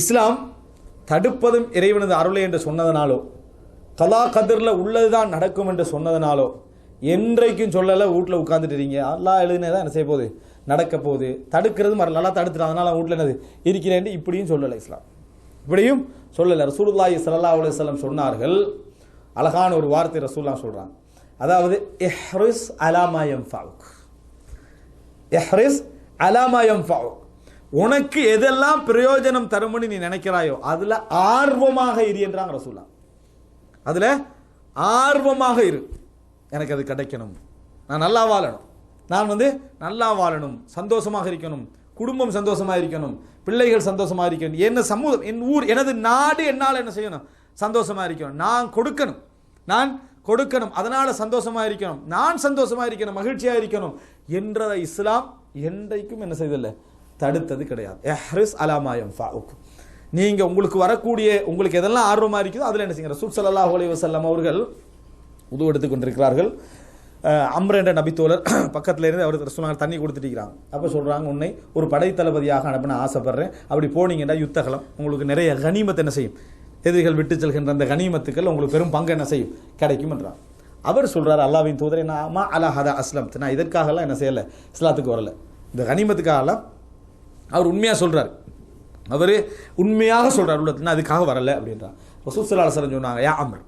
இஸ்லாம் தடுப்பதும் இறைவனது அருளை என்று சொன்னதனாலோ கலா கதிரில் உள்ளதுதான் நடக்கும் என்று சொன்னதனாலோ என்றைக்கும் சொல்லலை வீட்டில் உட்காந்துட்டு இருக்கீங்க. எழுதுனே எழுதினதான் என்ன செய்ய போகுது? நடக்க போகுது. தடுக்கிறது மறு நல்லா தடுத்துட்டு அதனால் வீட்டில் என்னது? இருக்கிறேன் இப்படியும் சொல்லலை இஸ்லாம். இப்படியும் சொல்லலை. ரசூலுல்லாஹி சல்லா அலைஹி சொன்னார்கள். அழகான ஒரு வார்த்தை ரசூல்லா சொல்கிறான் அதாவது எஹ்ரிஸ் அலாமா ஃபாவுக் எஹ்ரிஸ் அலாமா ஃபாவுக் உனக்கு எதெல்லாம் பிரயோஜனம் தரும்னு நீ நினைக்கிறாயோ அதுல ஆர்வமாக இரு என்றாங்க ரசூல்லா அதுல ஆர்வமாக இரு. எனக்கு அது கிடைக்கணும். நான் நல்லா வாழணும். நான் வந்து நல்லா வாழணும். சந்தோஷமாக இருக்கணும். குடும்பம் சந்தோஷமாக இருக்கணும். பிள்ளைகள் சந்தோஷமாக இருக்கணும். என்ன சமூகம் என் ஊர் எனது நாடு என்னால் என்ன செய்யணும்? சந்தோஷமாக இருக்கணும். நான் கொடுக்கணும். நான் கொடுக்கணும். அதனால் சந்தோஷமாக இருக்கணும். நான் சந்தோஷமாக இருக்கணும். மகிழ்ச்சியாக இருக்கணும். என்றதை இஸ்லாம் என்றைக்கும் என்ன செய்ததில்லை? தடுத்தது கிடையாது. எஹ்ரிஸ் அலாமாயம் ஃபாவுக் நீங்கள் உங்களுக்கு வரக்கூடிய உங்களுக்கு எதெல்லாம் ஆர்வமாக இருக்குதோ அதில் என்ன செய்யுங்க? ரசூல் ஸல்லல்லாஹு அலைஹி வஸல்லம் அவர்கள் உதவு எடுத்துக் கொண்டிருக்கிறார்கள். அஹ் என்ற நபித்தோழர் பக்கத்தில் இருந்து அவருக்கு சொன்னாங்க தண்ணி கொடுத்துட்டு அப்போ சொல்கிறாங்க உன்னை ஒரு படை தளபதியாக அனுப்பின ஆசைப்படுறேன். அப்படி போனீங்கன்னா யுத்தகலம். உங்களுக்கு நிறைய கனிமத்தை என்ன செய்யும்? எதிரிகள் விட்டு செல்கின்ற அந்த கனிமத்துக்கள் உங்களுக்கு பெரும் பங்கு என்ன செய்யும்? கிடைக்கும் என்றார். அவர் சொல்கிறார் அல்லாவின் தூதரை நான் அம்மா அலா ஹதா அஸ்லம் நான் இதற்காகலாம் என்ன செய்யலை? இஸ்லாத்துக்கு வரல. இந்த கனிமத்துக்காகலாம் அவர் உண்மையாக சொல்கிறார் அவர் உண்மையாக சொல்கிறார் உள்ளத்துனா அதுக்காக வரல அப்படின்றார் ரசூல் ஸல்லல்லாஹு சொன்னாங்க யா அமர்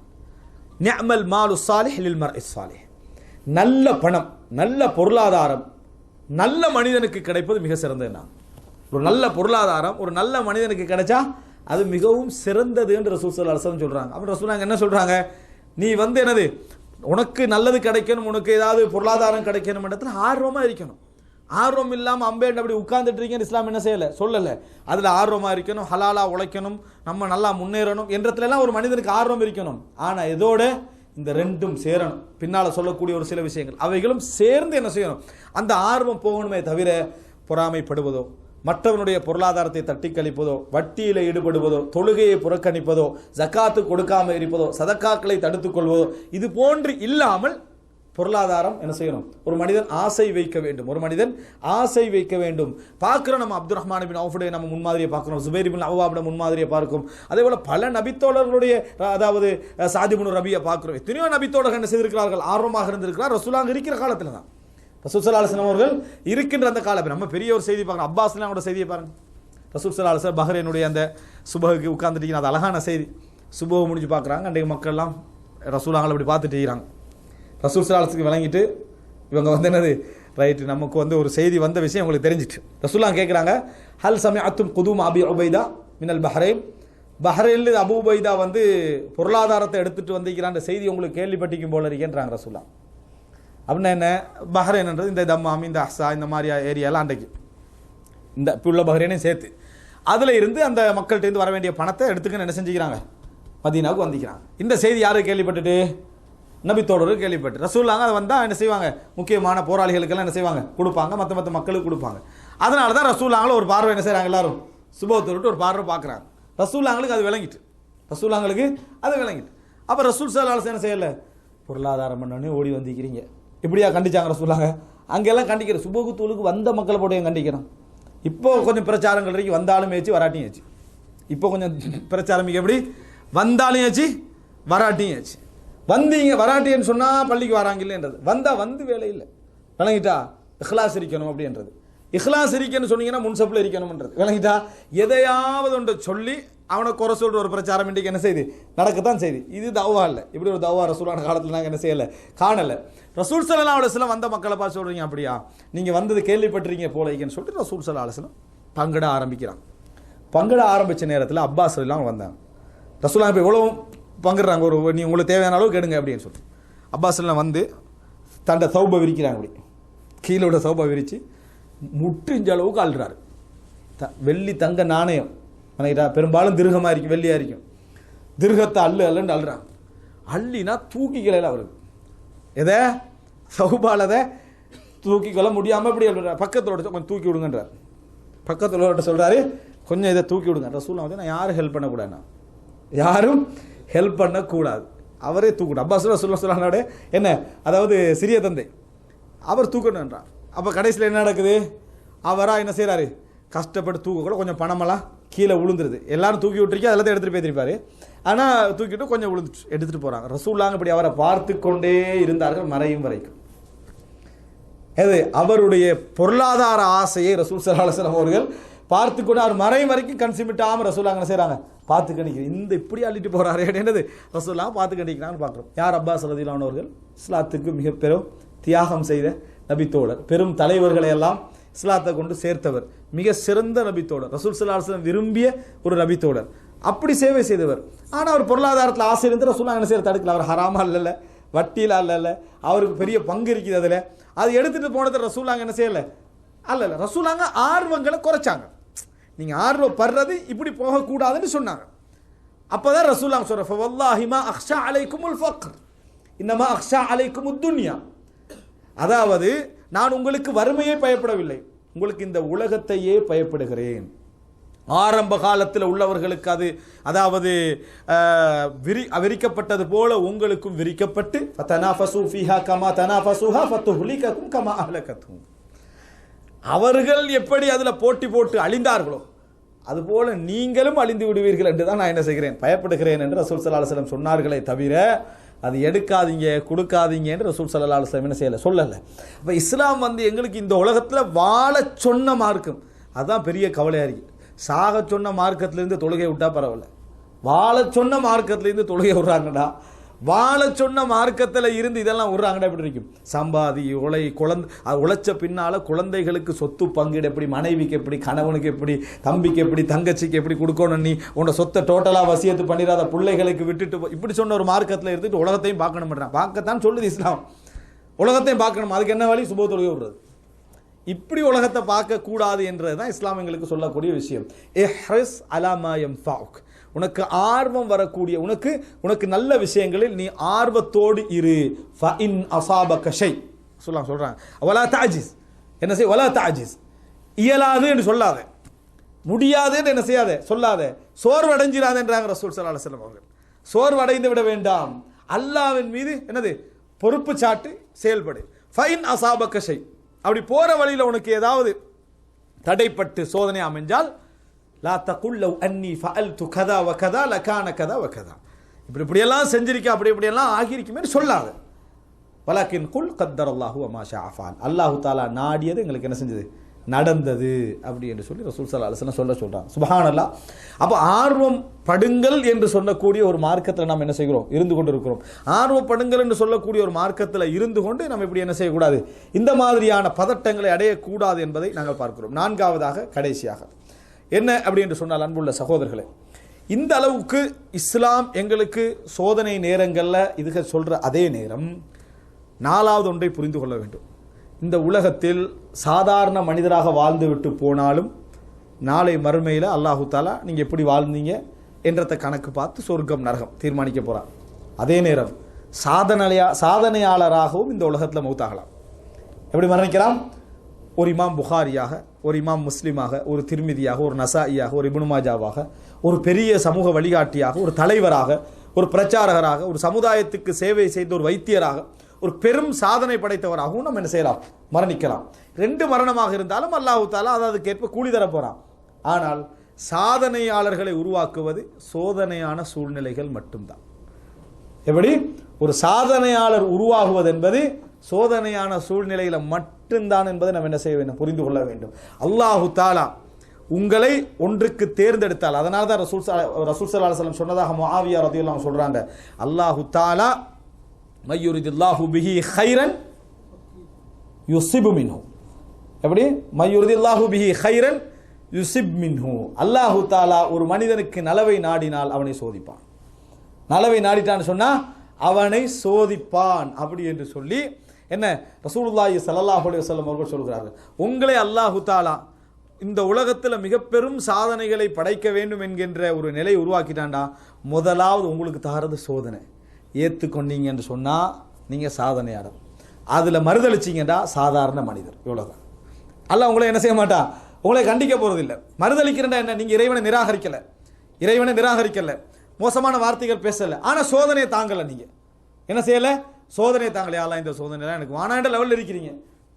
நியமல் மாலு சாலிஹ் லில் இஸ் சாலிஹ் நல்ல பணம் நல்ல பொருளாதாரம் நல்ல மனிதனுக்கு கிடைப்பது மிக சிறந்தது நான். ஒரு நல்ல பொருளாதாரம் ஒரு நல்ல மனிதனுக்கு கிடைச்சா அது மிகவும் சிறந்தது என்று ரசூல் ஸல்லல்லாஹு அலைஹி சொல்கிறாங்க சொல்றாங்க. ரசூல் என்ன சொல்கிறாங்க நீ வந்து என்னது உனக்கு நல்லது கிடைக்கணும் உனக்கு ஏதாவது பொருளாதாரம் கிடைக்கணும் இடத்துல ஆர்வமாக இருக்கணும். ஆர்வம் இல்லாமல் அம்பேன் அப்படி உட்கார்ந்துட்டு இருக்கீங்க இஸ்லாம் என்ன செய்யலை? சொல்லலை. அதில் ஆர்வமாக இருக்கணும் ஹலாலாக உழைக்கணும் நம்ம நல்லா முன்னேறணும் என்றத்துலலாம் ஒரு மனிதனுக்கு ஆர்வம் இருக்கணும். ஆனால் இதோட இந்த ரெண்டும் சேரணும். பின்னால் சொல்லக்கூடிய ஒரு சில விஷயங்கள். அவைகளும் சேர்ந்து என்ன செய்யணும்? அந்த ஆர்வம் போகணுமே தவிர பொறாமைப்படுவதோ மற்றவனுடைய பொருளாதாரத்தை தட்டி கழிப்பதோ வட்டியில் ஈடுபடுவதோ தொழுகையை புறக்கணிப்பதோ ஜக்காத்து கொடுக்காமல் இருப்பதோ சதக்காக்களை தடுத்துக்கொள்வதோ இது போன்று இல்லாமல் பொருளாதாரம் என்ன செய்யணும்? ஒரு மனிதன் ஆசை வைக்க வேண்டும். ஒரு மனிதன் ஆசை வைக்க வேண்டும். பார்க்குறோம் நம்ம அப்துல் ரஹ்மான் பின் அவுஃபுடைய நம்ம முன்மாதிரியை பார்க்குறோம். சுபேரி பின் அவ்வாபிட முன்மாதிரியை பார்க்கும் அதே போல் பல நபித்தோழர்களுடைய அதாவது சாதிபுன் ரபியை பார்க்குறோம். எத்தனையோ நபித்தோழர்கள் என்ன செய்திருக்கிறார்கள்? ஆர்வமாக இருந்திருக்கிறார். ரசூலாங்க இருக்கிற காலத்தில் தான். ரசூல் அவர்கள் இருக்கின்ற அந்த காலம். நம்ம பெரிய ஒரு செய்தி பார்க்கணும் அப்பாஸ்லாம் கூட செய்தியை பாருங்க. ரசூசலாசர் சல்லா பஹ்ரைனுடைய அந்த சுபகுக்கு உட்காந்துட்டீங்கன்னா அது அழகான செய்தி. சுபகு முடிஞ்சு பார்க்குறாங்க. அன்றைக்கு மக்கள்லாம் ரசூலாங்களை அப்படி பார்த்துட்டு இருக்கிறாங்க. ரசூல் சலாலத்துக்கு விளங்கிட்டு இவங்க வந்து என்னது? ரைட்டு நமக்கு வந்து ஒரு செய்தி வந்த விஷயம் உங்களுக்கு தெரிஞ்சிட்டு ரசூல்லா கேட்குறாங்க ஹல் சமய அத்தும் குதும் அபி உபைதா மினல் பஹ்ரைன்? பஹ்ரைனில் அபு உபைதா வந்து பொருளாதாரத்தை எடுத்துகிட்டு வந்திருக்கிறான்ற செய்தி உங்களுக்கு கேள்விப்பட்டிக்கும் போல இருக்கேன்றாங்க ரசூல்லா அப்படின்னா என்ன? பஹ்ரைன்ன்றது இந்த தம்மாம் இந்த அஹ்சா இந்த மாதிரி ஏரியாலாம் அன்றைக்கு. இந்த இப்போ உள்ள பஹ்ரைனையும் சேர்த்து. அதில் இருந்து அந்த மக்கள்கிட்டேருந்து வர வேண்டிய பணத்தை எடுத்துக்கன்னு என்ன செஞ்சுக்கிறாங்க? மதீனாவுக்கு வந்திக்கிறாங்க இந்த செய்தி யாரும் கேள்விப்பட்டுட்டு? நபித்தோடர் கேள்விப்பட்டு. ரசூல்லாங்க அதை வந்தால் என்ன செய்வாங்க? முக்கியமான போராளிகளுக்கெல்லாம் என்ன செய்வாங்க? கொடுப்பாங்க. மற்ற மற்ற மக்களுக்கு கொடுப்பாங்க. அதனால தான் ரசூல்லாங்களும் ஒரு பார்வை என்ன செய்கிறாங்க எல்லாரும்? சுபவத்தை ஒரு பார்வை பார்க்குறாங்க. ரசூல்லாங்களுக்கு அது விளங்கிட்டு. ரசூல்லாங்களுக்கு அது விளங்கிட்டு. அப்போ ரசூல் சார் என்ன செய்யலை? பொருளாதாரம் பண்ணோடனே ஓடி வந்திருக்கிறீங்க. இப்படியா கண்டிச்சாங்க ரசூல்லாங்க அங்கெல்லாம் கண்டிக்கிற சுபகுத்தூளுக்கு வந்த மக்களை போட்டு கண்டிக்கிறோம் இப்போ கொஞ்சம் பிரச்சாரங்கள் வரைக்கும் வந்தாலும் ஏச்சு வராட்டியும் ஏச்சு. இப்போ கொஞ்சம் பிரச்சாரம் எப்படி? வந்தாலும் ஏச்சு வராட்டியும் ஏச்சு. வந்தீங்க வராட்டின்னு சொன்னால் பள்ளிக்கு வராங்க இல்லைன்றது வந்தால் வந்து வேலை இல்லை. விளங்கிட்டா இஹ்லாஸ் இருக்கணும் அப்படின்றது. இஹ்லாஸ் இருக்கணும்னு சொன்னீங்கன்னா முன்சப்பில் இருக்கணும்ன்றது விளங்கிட்டா எதையாவது ஒன்று சொல்லி அவனை குறை சொல்கிற ஒரு பிரச்சாரம் இன்றைக்கு என்ன செய்யுது நடக்கத்தான் செய்யுது இது தவா இல்லை. இப்படி ஒரு தவா ரசூலான காலத்தில் நாங்கள் என்ன செய்யலை? காணலை. ரசூல் சலா அலுவலம் வந்த மக்களை பார்த்து சொல்கிறீங்க அப்படியா? நீங்கள் வந்தது கேள்விப்பட்டிருக்கீங்க போலைக்குன்னு சொல்லிட்டு ரசூல் சலா அலுவலம் பங்கிட ஆரம்பிக்கிறான். பங்கிட ஆரம்பித்த நேரத்தில் அப்பாஸ் எல்லாம் வந்தாங்க. ரசூலா இப்போ எவ்வளோ பங்குறாங்க ஒரு நீ உங்களுக்கு தேவையான அளவு கேடுங்க அப்படின்னு சொல்லி. அப்பாஸ்லாம் வந்து தண்டை சௌப விரிக்கிறாங்க அப்படி. கீழோட சௌப விரித்து முற்றிஞ்ச அளவுக்கு அழுறாரு த வெள்ளி தங்க நாணயம். நினைக்கிறா பெரும்பாலும் திருகமாக இருக்கும் வெள்ளியாக இருக்கும். திருகத்தை அள்ளு அள்ளுன்னு அழுறாங்க அள்ளினா தூக்கிக்கலையில் அவருக்கு எதை? சௌபாலதை தூக்கிக்கொள்ள முடியாமல் இப்படி அழுறாரு பக்கத்தோட கொஞ்சம் தூக்கி விடுங்கன்றார். பக்கத்தில் சொல்கிறாரு கொஞ்சம் இதை தூக்கி விடுங்க. ரசூலா வந்து நான் யாரும் ஹெல்ப் பண்ணக்கூடாதுண்ணா. யாரும் ஹெல்ப் பண்ணக்கூடாது. அவரே தூக்கணும். அப்பாஸ் சொல்ல சொல்லானோட என்ன? அதாவது சிறிய தந்தை. அவர் தூக்கணுன்றார் அப்போ கடைசியில் என்ன நடக்குது? அவராக என்ன செய்கிறாரு கஷ்டப்பட்டு தூக்க கூட கொஞ்சம் பணமெல்லாம் கீழே விழுந்துருது. எல்லாரும் தூக்கி விட்டுருக்கி அதெல்லாம் எடுத்துகிட்டு போயிருப்பாரு ஆனால் தூக்கிட்டு கொஞ்சம் விழுந்துட்டு எடுத்துகிட்டு போகிறாங்க ரசூல்லாங்க இப்படி அவரை பார்த்து கொண்டே இருந்தார்கள் மறையும் வரைக்கும். எது அவருடைய பொருளாதார ஆசையை ரசூல் சலாஹலம் அவர்கள் பார்த்து கொண்டு அவர் மறையும் வரைக்கும் கன்சிமிட்டாமல் ரசூலாங்க என்ன செய்கிறாங்க பார்த்து கணிக்கிறேன் இந்த இப்படி அள்ளிட்டு போகிறாரு என்னது? ரசோல்லா பார்த்து கணிக்கிறான்னு பார்க்குறோம். யார் அப்பாஸ் ரதிலானவர்கள் இஸ்லாத்துக்கு மிக பெரும் தியாகம் செய்த நபித்தோழர். பெரும் தலைவர்களை எல்லாம் இஸ்லாத்தை கொண்டு சேர்த்தவர். மிக சிறந்த நபித்தோழர். ரசூல் சல்லாஹம் விரும்பிய ஒரு நபித்தோழர். அப்படி சேவை செய்தவர். ஆனால் அவர் பொருளாதாரத்தில் ஆசை இருந்து ரசூல்லா என்ன செய்ய தடுக்கல. அவர் ஹராமா இல்லைல்ல வட்டியில் அல்ல அவருக்கு பெரிய பங்கு இருக்குது அதில். அது எடுத்துகிட்டு போனதை ரசூலாங்க என்ன செய்யலை? அல்ல இல்ல. ரசூலாங்க ஆர்வங்களை குறைச்சாங்க. நீங்கள் ஆர்வப்படுறது இப்படி போகக்கூடாதுன்னு சொன்னாங்க. அப்போதான் ரசூலாங்க சொல்ற வல்லாஹிமா அக்ஷா அலைக்குமுல் ஃபக்ர். இன்னமா அக்ஷா அலைக்கும் துன்யா. அதாவது நான் உங்களுக்கு வறுமையே பயப்படவில்லை உங்களுக்கு இந்த உலகத்தையே பயப்படுகிறேன். ஆரம்ப காலத்தில் உள்ளவர்களுக்கு அது அதாவது விரி விரிக்கப்பட்டது போல உங்களுக்கும் விரிக்கப்பட்டு தனாஃபசு ஃபீஹா கமா தனாஃபசுஹா ஃபத்துஹ்லிகக்கும் கமா அஹ்லகத்தும் அவர்கள் எப்படி அதில் போட்டி போட்டு அழிந்தார்களோ அதுபோல நீங்களும் அழிந்து விடுவீர்கள் என்று தான் நான் என்ன செய்கிறேன் பயப்படுகிறேன் என்று ரசூல் சல்லா அலுவலம் சொன்னார்களே தவிர அது எடுக்காதீங்க கொடுக்காதீங்க என்று ரசூல் சல்லா அலுவலம் என்ன செய்யலை சொல்லலை. அப்போ இஸ்லாம் வந்து எங்களுக்கு இந்த உலகத்தில் வாழ சொன்ன மார்க்கம். அதுதான் பெரிய கவலையாக இருக்கு. சாக சொன்ன மார்க்கத்திலேருந்து தொழுகை விட்டால் பரவாயில்ல. வாழ சொன்ன மார்க்கத்திலேருந்து தொழுகை விடுறாங்கடா. வாழ சொன்ன மார்க்கத்தில் இருந்து இதெல்லாம் விடுறாங்கடா எப்படி இருக்கும் சம்பாதி உழை குழந்தை அது உழைச்ச பின்னால் குழந்தைகளுக்கு சொத்து பங்கீடு எப்படி மனைவிக்கு எப்படி கணவனுக்கு எப்படி தம்பிக்கு எப்படி தங்கச்சிக்கு எப்படி கொடுக்கணும் நீ? உன்னோட சொத்தை டோட்டலாக வசியத்து பண்ணிடாத பிள்ளைகளுக்கு விட்டுட்டு போ- இப்படி சொன்ன ஒரு மார்க்கத்தில் இருந்துட்டு உலகத்தையும் பார்க்கணும் பார்க்கத்தான் சொல்லுது இஸ்லாம். உலகத்தையும் பார்க்கணும். அதுக்கு என்ன வழி? சுப தொழுகை விடுறது. இப்படி உலகத்தை பார்க்கக்கூடாது என்றதுதான் என்றது தான் விஷயம் ஏ சொல்லக்கூடிய விஷயம். எஹ்ரஸ் அலாமாயம் ஃபாக் உனக்கு ஆர்வம் வரக்கூடிய உனக்கு உனக்கு நல்ல விஷயங்களில் நீ ஆர்வத்தோடு இரு. ஃபஇன் அசாப கஷை சொல்லலாம் சொல்றாங்க வலா தாஜிஸ் என்ன செய் வலா தாஜிஸ் இயலாது என்று சொல்லாத. முடியாதுன்னு என்ன செய்யாத சொல்லாத. சோர்வடைஞ்சிராதன்றாங்க ரசூல் சல்லா அலுவலம் அவர்கள். சோர்வடைந்து விட வேண்டாம். அல்லாவின் மீது என்னது பொறுப்பு சாட்டு செயல்படு. ஃபைன் அசாப கஷை அப்படி போகிற வழியில் உனக்கு ஏதாவது தடைப்பட்டு சோதனை அமைஞ்சால் லா தகுல்லவ் அன்னி ஃபஅல்து கதா வ கதா லகான கதா வ கதா இப்படி இப்படியெல்லாம் செஞ்சிருக்க அப்படி இப்படியெல்லாம் ஆகியிருக்குமே சொல்லாத. வலாக்கின் குல் கத்தர் அல்லாஹு அமா ஷாஃபான் அல்லாஹு தாலா நாடியது எங்களுக்கு என்ன செஞ்சது? நடந்தது அப்படி என்று சொல்லி ரசூல் சல்லா அலுவலம் சொல்ல சொல்றாங்க. சுபஹானல்லா அப்போ ஆர்வம் படுங்கள் என்று சொல்லக்கூடிய ஒரு மார்க்கத்தில் நாம் என்ன செய்கிறோம்? இருந்து கொண்டு இருக்கிறோம் ஆர்வப்படுங்கள் என்று சொல்லக்கூடிய ஒரு மார்க்கத்தில் இருந்து கொண்டு நம்ம இப்படி என்ன செய்யக்கூடாது? இந்த மாதிரியான பதட்டங்களை அடையக்கூடாது என்பதை நாங்கள் பார்க்கிறோம். நான்காவதாக கடைசியாக. என்ன அப்படி என்று சொன்னால் அன்புள்ள சகோதரர்களே இந்த அளவுக்கு இஸ்லாம் எங்களுக்கு சோதனை நேரங்களில் இதுக சொல்கிற அதே நேரம் நாலாவது ஒன்றை புரிந்து கொள்ள வேண்டும். இந்த உலகத்தில் சாதாரண மனிதராக வாழ்ந்துவிட்டு போனாலும் நாளை மறுமையில் அல்லாஹு தாலா நீங்கள் எப்படி வாழ்ந்தீங்க என்றத கணக்கு பார்த்து சொர்க்கம் நரகம் தீர்மானிக்க போகிறான் அதே நேரம் சாதனையா சாதனையாளராகவும் இந்த உலகத்தில் மௌத்தாகலாம். எப்படி மரணிக்கலாம் ஒரு இமாம் புகாரியாக ஒரு இமாம் முஸ்லீமாக ஒரு திருமிதியாக ஒரு நசாயியாக ஒரு இபுனுமாஜாவாக ஒரு பெரிய சமூக வழிகாட்டியாக ஒரு தலைவராக ஒரு பிரச்சாரகராக ஒரு சமுதாயத்துக்கு சேவை செய்த ஒரு வைத்தியராக ஒரு பெரும் சாதனை படைத்தவராகவும் நம்ம என்ன செய்யலாம்? மரணிக்கலாம். ரெண்டு மரணமாக இருந்தாலும் அல்லாஹு தாலா அதற்கேற்ப கூலி தர போகிறான் ஆனால் சாதனையாளர்களை உருவாக்குவது சோதனையான சூழ்நிலைகள் மட்டும்தான். எப்படி? ஒரு சாதனையாளர் உருவாகுவது என்பது சோதனையான சூழ்நிலையில மட்டும்தான் என்பதை நம்ம என்ன செய்ய வேண்டும்? புரிந்து கொள்ள வேண்டும். அல்லாஹு தாலா உங்களை ஒன்றுக்கு தேர்ந்தெடுத்தால் அதனால தான் ரசூல் ரசூல் சல்லா அலுவலம் சொன்னதாக முஆவியா ரதியுல்லாம் சொல்கிறாங்க அல்லாஹு தாலா மையுரிதில்லாஹு பிஹி ஹைரன் யுசிபு மின்ஹு. எப்படி? மையுரிதில்லாஹு பிஹி ஹைரன் யுசிப் மின்ஹு. அல்லாஹு தாலா ஒரு மனிதனுக்கு நலவை நாடினால் அவனை சோதிப்பான். நலவை நாடிட்டான்னு சொன்னால் அவனை சோதிப்பான். அப்படி என்று சொல்லி என்ன? ரசூலுல்லாஹி ஸல்லல்லாஹு அலைஹி வஸல்லம் அவர்கள் சொல்கிறார்கள் உங்களை அல்லாஹு தாலா இந்த உலகத்தில் மிக பெரும் சாதனைகளை படைக்க வேண்டும் என்கின்ற ஒரு நிலை உருவாக்கிட்டான்டா. முதலாவது உங்களுக்கு தரது சோதனை. ஏற்றுக்கொண்டீங்க என்று சொன்னால் நீங்கள் சாதனையாளர். அதில் மறுதளிச்சிங்கடா சாதாரண மனிதர். இவ்வளோதான் அல்ல உங்களை என்ன செய்ய மாட்டா? உங்களை கண்டிக்க போகிறதில்லை மறுதளிக்கிறேன்டா என்ன? நீங்கள் இறைவனை நிராகரிக்கலை. இறைவனை நிராகரிக்கலை. மோசமான வார்த்தைகள் பேசலை. ஆனால் சோதனையை தாங்கலை நீங்கள் என்ன செய்யலை? சோதனை தாங்களே ஆளா இந்த சோதனைலாம் எனக்கு வானாண்ட லெவலில் இருக்கிறீங்க.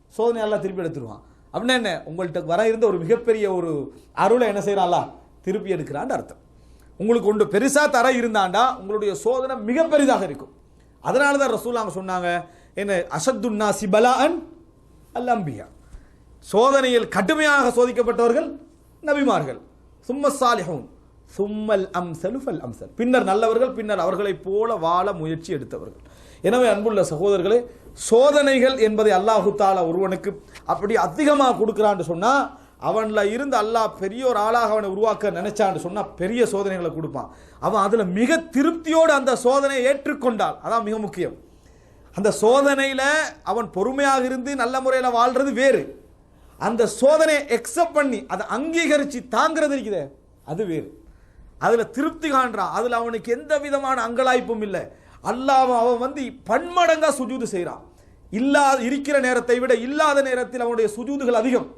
சோதனை எல்லாம் திருப்பி எடுத்துருவான். அப்படின்னா என்ன? உங்கள்கிட்ட வர இருந்த ஒரு மிகப்பெரிய ஒரு அருளை என்ன செய்கிறாளா திருப்பி எடுக்கிறான்னு அர்த்தம். உங்களுக்கு ஒன்று பெருசாக தர இருந்தாண்டா உங்களுடைய சோதனை மிக பெரிதாக இருக்கும். அதனால தான் ரசூலாங்க சொன்னாங்க என்ன? அசத்துன்னா சிபலா அன் அல் அம்பியா சோதனையில் கடுமையாக சோதிக்கப்பட்டவர்கள் நபிமார்கள். சும்ம சாலிஹூன். சும்மல் அம்சலு ஃபல் அம்சல். பின்னர் நல்லவர்கள் பின்னர் அவர்களைப் போல வாழ முயற்சி எடுத்தவர்கள். எனவே அன்புள்ள சகோதரர்களே சோதனைகள் என்பதை அல்லாஹு தாலா ஒருவனுக்கு அப்படி அதிகமாக கொடுக்குறான்னு சொன்னால் அவனில் இருந்து அல்லாஹ் பெரிய ஒரு ஆளாக அவனை உருவாக்க நினைச்சான்னு சொன்னால் பெரிய சோதனைகளை கொடுப்பான். அவன் அதில் மிக திருப்தியோடு அந்த சோதனையை ஏற்றுக்கொண்டால் அதான் மிக முக்கியம். அந்த சோதனையில் அவன் பொறுமையாக இருந்து நல்ல முறையில் வாழ்றது வேறு. அந்த சோதனையை எக்ஸப்ட் பண்ணி அதை அங்கீகரித்து தாங்கிறது இருக்குதே. அது வேறு. அதில் திருப்தி காண்றான் அதில் அவனுக்கு எந்த விதமான அங்கலாய்ப்பும் இல்லை. அல்லாஹ் அவன் வந்து பன்மடங்காக சுஜூது செய்கிறான் இல்லாத இருக்கிற நேரத்தை விட இல்லாத நேரத்தில் அவனுடைய சுஜூதுகள் அதிகம்.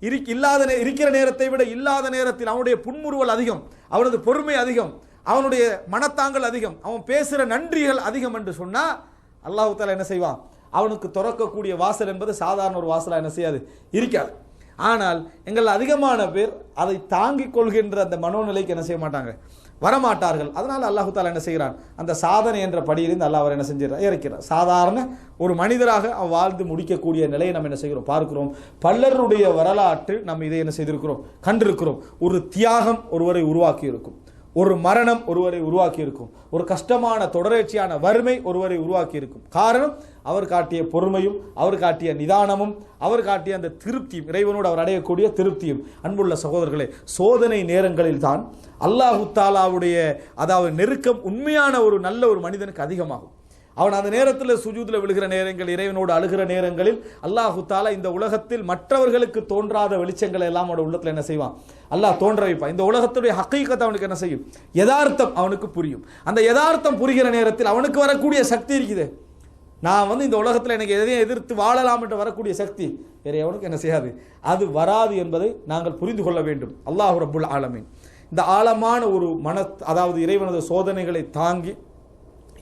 இரு- இல்லாத நே- இருக்கிற நேரத்தை விட இல்லாத நேரத்தில் அவனுடைய புன்முறுவல் அதிகம். அவனது பொறுமை அதிகம். அவனுடைய மனத்தாங்கல் அதிகம். அவன் பேசுகிற நன்றிகள் அதிகம் என்று சொன்னால் அல்லாஹு தாலா என்ன செய்வான்? அவனுக்கு திறக்கக்கூடிய வாசல் என்பது சாதாரண ஒரு வாசலாக என்ன செய்யாது? இருக்காது. ஆனால் எங்கள் அதிகமான பேர் அதை தாங்கிக் கொள்கின்ற அந்த மனோநிலைக்கு என்ன செய்ய மாட்டாங்க? வரமாட்டார்கள். அதனால் அல்லாஹு தாலா என்ன செய்கிறான்? அந்த சாதனை என்ற படியிலிருந்து அல்லாஹ் அவர் என்ன செஞ்சிடறார் இறக்கிறார். சாதாரண ஒரு மனிதராக அவன் வாழ்ந்து முடிக்கக்கூடிய நிலையை நம்ம என்ன செய்கிறோம்? பார்க்கிறோம். பல்லருடைய வரலாற்றில் நம்ம இதை என்ன செய்திருக்கிறோம்? கண்டிருக்கிறோம். ஒரு தியாகம் ஒருவரை உருவாக்கி இருக்கும் ஒரு மரணம் ஒருவரை உருவாக்கி இருக்கும் ஒரு கஷ்டமான தொடர்ச்சியான வறுமை ஒருவரை உருவாக்கி இருக்கும் காரணம் அவர் காட்டிய பொறுமையும் அவர் காட்டிய நிதானமும் அவர் காட்டிய அந்த திருப்தியும் இறைவனோடு அவர் அடையக்கூடிய திருப்தியும். அன்புள்ள சகோதரர்களே சோதனை நேரங்களில் தான் அல்லாஹு தாலாவுடைய அதாவது நெருக்கம் உண்மையான ஒரு நல்ல ஒரு மனிதனுக்கு அதிகமாகும். அவன் அந்த நேரத்தில் சுஜூதில் விழுகிற நேரங்கள் இறைவனோடு அழுகிற நேரங்களில் அல்லாஹு தாலா இந்த உலகத்தில் மற்றவர்களுக்கு தோன்றாத வெளிச்சங்களை எல்லாம் அவனோட உள்ளத்தில் என்ன செய்வான்? அல்லாஹ் தோன்ற வைப்பான். இந்த உலகத்துடைய ஹக்கீக்கத்தை அவனுக்கு என்ன செய்யும்? யதார்த்தம் அவனுக்கு புரியும். அந்த யதார்த்தம் புரிகிற நேரத்தில் அவனுக்கு வரக்கூடிய சக்தி இருக்குது. நான் வந்து இந்த உலகத்தில் எனக்கு எதையும் எதிர்த்து வாழலாம் என்று வரக்கூடிய சக்தி வேறு எவனுக்கு என்ன செய்யாது. அது வராது என்பதை நாங்கள் புரிந்து கொள்ள வேண்டும். அல்லாஹு ரபுல் ஆலமீன். இந்த ஆழமான ஒரு மன அதாவது இறைவனது சோதனைகளை தாங்கி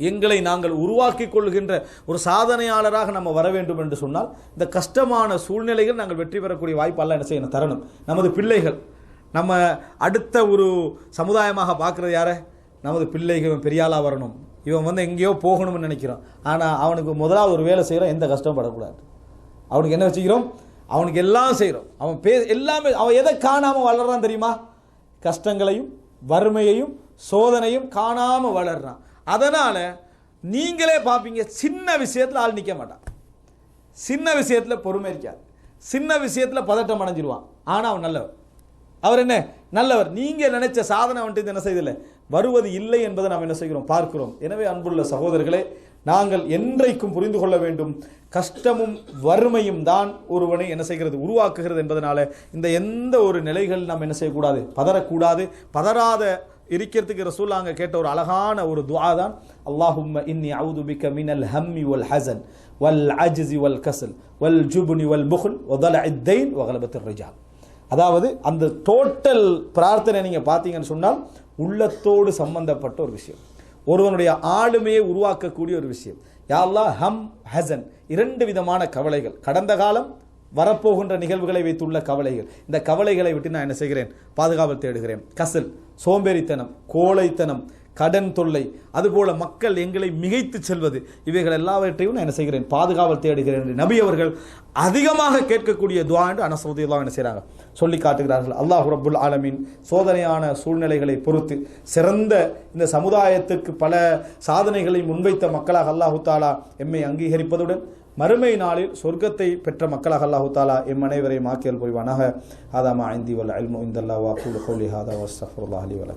எங்களை நாங்கள் உருவாக்கி கொள்கின்ற ஒரு சாதனையாளராக நம்ம வர வேண்டும் என்று சொன்னால் இந்த கஷ்டமான சூழ்நிலைகள் நாங்கள் வெற்றி பெறக்கூடிய வாய்ப்பெல்லாம் என்ன செய்யணும் தரணும். நமது பிள்ளைகள் நம்ம அடுத்த ஒரு சமுதாயமாக பார்க்குறது யாரை? நமது பிள்ளைகள் பெரியாளாக வரணும். இவன் வந்து எங்கேயோ போகணும்னு நினைக்கிறோம் ஆனால் அவனுக்கு முதலாவது ஒரு வேலை செய்கிறோம் எந்த கஷ்டமும் படக்கூடாது. அவனுக்கு என்ன வச்சுக்கிறோம்? அவனுக்கு எல்லாம் செய்கிறோம் அவன் பே எல்லாமே அவன் எதை காணாமல் வளர்றான் தெரியுமா? கஷ்டங்களையும் வறுமையையும் சோதனையும் காணாமல் வளர்றான். அதனால் நீங்களே பார்ப்பீங்க சின்ன விஷயத்தில் ஆள் நிற்க மாட்டான். சின்ன விஷயத்தில் பொறுமை இருக்காது. சின்ன விஷயத்தில் பதட்டம் அடைஞ்சிருவான். ஆனால் அவன் நல்லவர். அவர் என்ன? நல்லவர். நீங்கள் நினைச்ச சாதனை வந்துட்டு என்ன செய்தில்லை? வருவது இல்லை என்பதை நாம் என்ன செய்கிறோம்? பார்க்கிறோம். எனவே அன்புள்ள சகோதரர்களே நாங்கள் என்றைக்கும் புரிந்து கொள்ள வேண்டும். கஷ்டமும் வறுமையும் தான் ஒருவனை என்ன செய்கிறது? உருவாக்குகிறது என்பதனால இந்த எந்த ஒரு நிலைகள் நாம் என்ன செய்யக்கூடாது? பதறக்கூடாது. பதறாத இருக்கிறதுக்கு ரசூலாங்க கேட்ட ஒரு அழகான ஒரு துவா தான் அல்லாஹும் இன்னி அவுது பிக்க மினல் ஹம்மி வல் ஹசன் வல் அஜிசி வல் கசல் வல் ஜுபுனி வல் புகுல் வதலஇத் இத்தைன் வகலபத்து ரிஜால். அதாவது அந்த டோட்டல் பிரார்த்தனை நீங்கள் பார்த்தீங்கன்னு சொன்னால் உள்ளத்தோடு சம்பந்தப்பட்ட ஒரு விஷயம். ஒருவனுடைய ஆளுமையை உருவாக்கக்கூடிய ஒரு விஷயம். யா அல்லாஹ் ஹம் ஹசன் இரண்டு விதமான கவலைகள். கடந்த காலம் வரப்போகின்ற நிகழ்வுகளை வைத்துள்ள கவலைகள். இந்த கவலைகளை விட்டு நான் என்ன செய்கிறேன்? பாதுகாவல் தேடுகிறேன். கசல் சோம்பேறித்தனம் கோழைத்தனம் கடன் தொல்லை அதுபோல மக்கள் எங்களை மிகைத்து செல்வது இவைகள் எல்லாவற்றையும் நான் என்ன செய்கிறேன்? பாதுகாவல் தேடுகிறேன் என்று நபி அவர்கள் அதிகமாக கேட்கக்கூடிய துவா என்று அனசவுதியெல்லாம் என்ன செய்கிறாங்க சொல்லி காட்டுகிறார்கள். அல்லாஹ் ரபுல் ஆலமீன் சோதனையான சூழ்நிலைகளை பொறுத்து சிறந்த இந்த சமுதாயத்துக்கு பல சாதனைகளை முன்வைத்த மக்களாக அல்லாஹு தாலா எம்மை அங்கீகரிப்பதுடன் மறுமை நாளில் சொர்க்கத்தை பெற்ற மக்களாக அல்லாஹு தாலா எம் அனைவரையும் ஆக்கியல் புரிவானாக. ஆதாமா ஐந்தி வல் அல்மு இந்தல்லா வாக்குல் ஹோலி ஹாதா வஸ்தஃபுல்லாஹ் அலி வலக்கும்